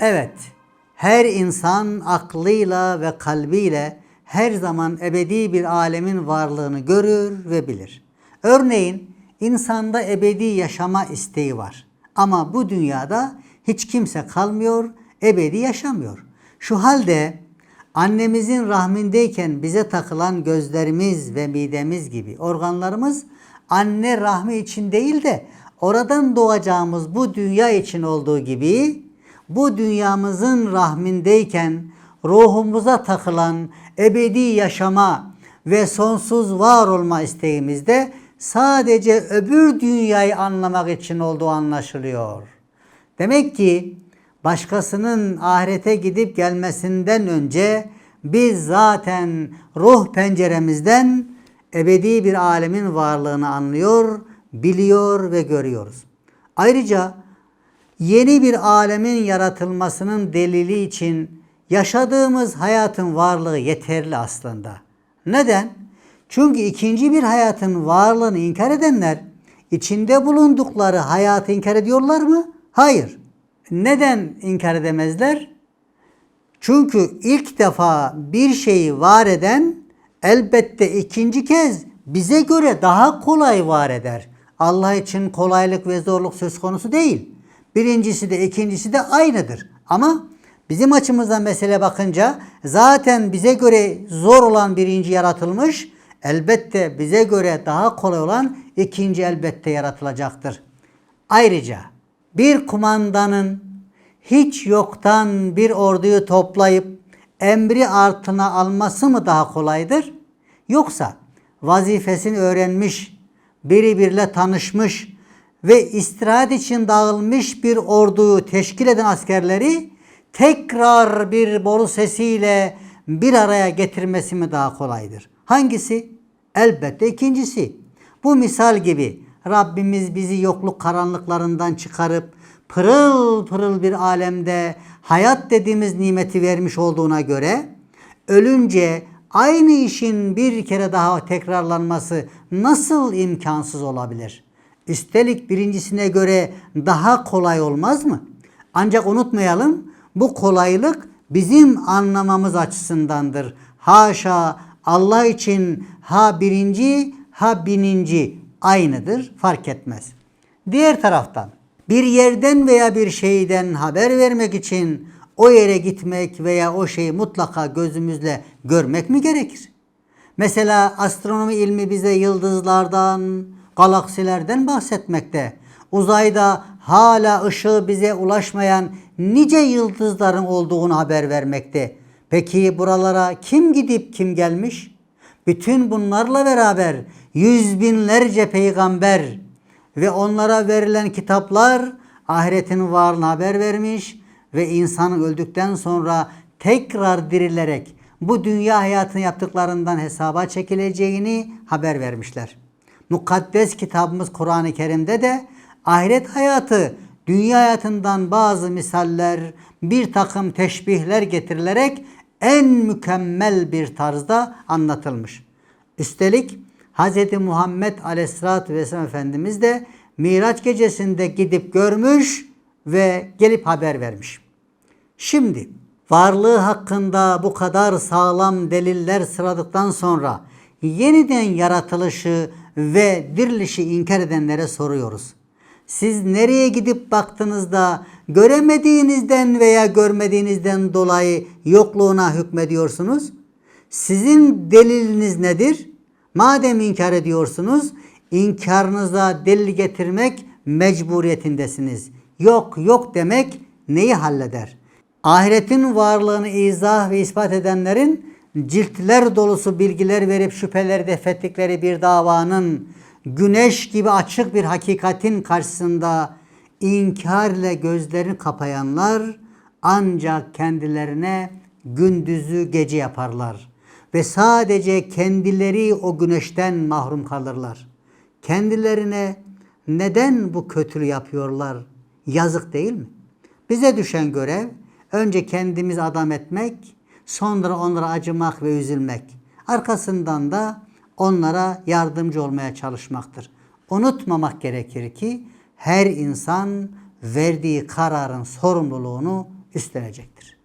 Evet, her insan aklıyla ve kalbiyle her zaman ebedi bir alemin varlığını görür ve bilir. Örneğin insanda ebedi yaşama isteği var. Ama bu dünyada hiç kimse kalmıyor, ebedi yaşamıyor. Şu halde annemizin rahmindeyken bize takılan gözlerimiz ve midemiz gibi organlarımız anne rahmi için değil de oradan doğacağımız bu dünya için olduğu gibi bu dünyamızın rahmindeyken ruhumuza takılan ebedi yaşama ve sonsuz var olma isteğimizde sadece öbür dünyayı anlamak için olduğu anlaşılıyor. Demek ki başkasının ahirete gidip gelmesinden önce biz zaten ruh penceremizden ebedi bir alemin varlığını anlıyor, biliyor ve görüyoruz. Ayrıca yeni bir alemin yaratılmasının delili için yaşadığımız hayatın varlığı yeterli aslında. Neden? Çünkü ikinci bir hayatın varlığını inkar edenler içinde bulundukları hayatı inkar ediyorlar mı? Hayır. Neden inkar edemezler? Çünkü ilk defa bir şeyi var eden elbette ikinci kez bize göre daha kolay var eder. Allah için kolaylık ve zorluk söz konusu değil. Birincisi de ikincisi de aynıdır. Ama bizim açımızdan mesele bakınca zaten bize göre zor olan birinci yaratılmış. Elbette bize göre daha kolay olan ikinci elbette yaratılacaktır. Ayrıca bir kumandanın hiç yoktan bir orduyu toplayıp emri altına alması mı daha kolaydır? Yoksa vazifesini öğrenmiş, biri birle tanışmış ve istirahat için dağılmış bir orduyu teşkil eden askerleri tekrar bir boru sesiyle bir araya getirmesi mi daha kolaydır? Hangisi? Elbette ikincisi. Bu misal gibi Rabbimiz bizi yokluk karanlıklarından çıkarıp pırıl pırıl bir alemde hayat dediğimiz nimeti vermiş olduğuna göre ölünce aynı işin bir kere daha tekrarlanması nasıl imkansız olabilir? Üstelik birincisine göre daha kolay olmaz mı? Ancak unutmayalım bu kolaylık bizim anlamamız açısındandır. Haşa Allah için ha birinci ha bininci aynıdır fark etmez. Diğer taraftan bir yerden veya bir şeyden haber vermek için o yere gitmek veya o şeyi mutlaka gözümüzle görmek mi gerekir? Mesela astronomi ilmi bize yıldızlardan, galaksilerden bahsetmekte. Uzayda hala ışığı bize ulaşmayan nice yıldızların olduğunu haber vermekte. Peki buralara kim gidip kim gelmiş? Bütün bunlarla beraber yüz binlerce peygamber ve onlara verilen kitaplar ahiretin varlığını haber vermiş ve insanın öldükten sonra tekrar dirilerek bu dünya hayatını yaptıklarından hesaba çekileceğini haber vermişler. Mukaddes kitabımız Kur'an-ı Kerim'de de ahiret hayatı dünya hayatından bazı misaller, bir takım teşbihler getirilerek en mükemmel bir tarzda anlatılmış. Üstelik Hz. Muhammed Aleyhisselatü Vesselam Efendimiz de Miraç gecesinde gidip görmüş ve gelip haber vermiş. Şimdi varlığı hakkında bu kadar sağlam deliller sıradıktan sonra yeniden yaratılışı ve dirilişi inkar edenlere soruyoruz. Siz nereye gidip baktığınızda göremediğinizden veya görmediğinizden dolayı yokluğuna hükmediyorsunuz? Sizin deliliniz nedir? Madem inkar ediyorsunuz, inkarınıza delil getirmek mecburiyetindesiniz. Yok yok demek neyi halleder? Ahiretin varlığını izah ve ispat edenlerin ciltler dolusu bilgiler verip şüpheleri defettikleri bir davanın güneş gibi açık bir hakikatin karşısında inkar ile gözlerini kapayanlar ancak kendilerine gündüzü gece yaparlar ve sadece kendileri o güneşten mahrum kalırlar. Kendilerine neden bu kötülüğü yapıyorlar? Yazık değil mi? Bize düşen görev önce kendimiz adam etmek, sonra onlara acımak ve üzülmek. Arkasından da onlara yardımcı olmaya çalışmaktır. Unutmamak gerekir ki her insan verdiği kararın sorumluluğunu üstlenecektir.